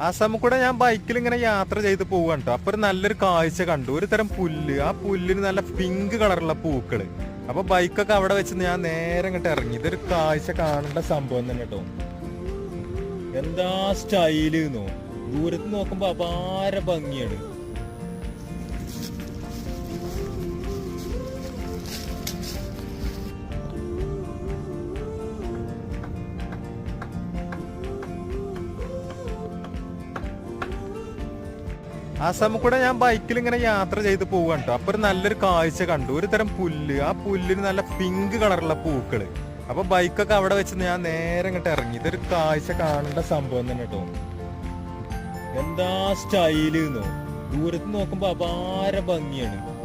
ആസാമിൽ കൂടെ ഞാൻ ബൈക്കിൽ ഇങ്ങനെ യാത്ര ചെയ്ത് പോവാണ് കേട്ടോ അപ്പൊ ഒരു നല്ലൊരു കാഴ്ച കണ്ടു. ഒരു തരം പുല്ല്. ആ പുല്ലിന് നല്ല പിങ്ക് കളറുള്ള പൂക്കൾ. അപ്പൊ ബൈക്കൊക്കെ അവിടെ വെച്ച് ഞാൻ നേരെ ഇങ്ങോട്ട് ഇറങ്ങി. ഇതൊരു കാഴ്ച കാണേണ്ട സംഭവം തന്നെ കേട്ടോ എന്താ സ്റ്റൈൽ നോ ദൂരത്ത് നോക്കുമ്പോ അപാര ഭംഗിയാണ്. ആസാമിൽ കൂടെ ഞാൻ ബൈക്കിൽ ഇങ്ങനെ യാത്ര ചെയ്ത് പോവാണ് കേട്ടോ. അപ്പൊ ഒരു നല്ലൊരു കാഴ്ച കണ്ടു. ഒരു തരം പുല്ല്. ആ പുല്ലിന് നല്ല പിങ്ക് കളറുള്ള പൂക്കൾ. അപ്പൊ ബൈക്കൊക്കെ അവിടെ വെച്ച് ഞാൻ നേരെ ഇങ്ങോട്ട് ഇറങ്ങി. ഇതൊരു കാഴ്ച കാണേണ്ട സംഭവം തന്നെ കേട്ടോ. എന്താ സ്റ്റൈൽ ദൂരത്ത് നോക്കുമ്പോ അപാര ഭംഗിയാണ്.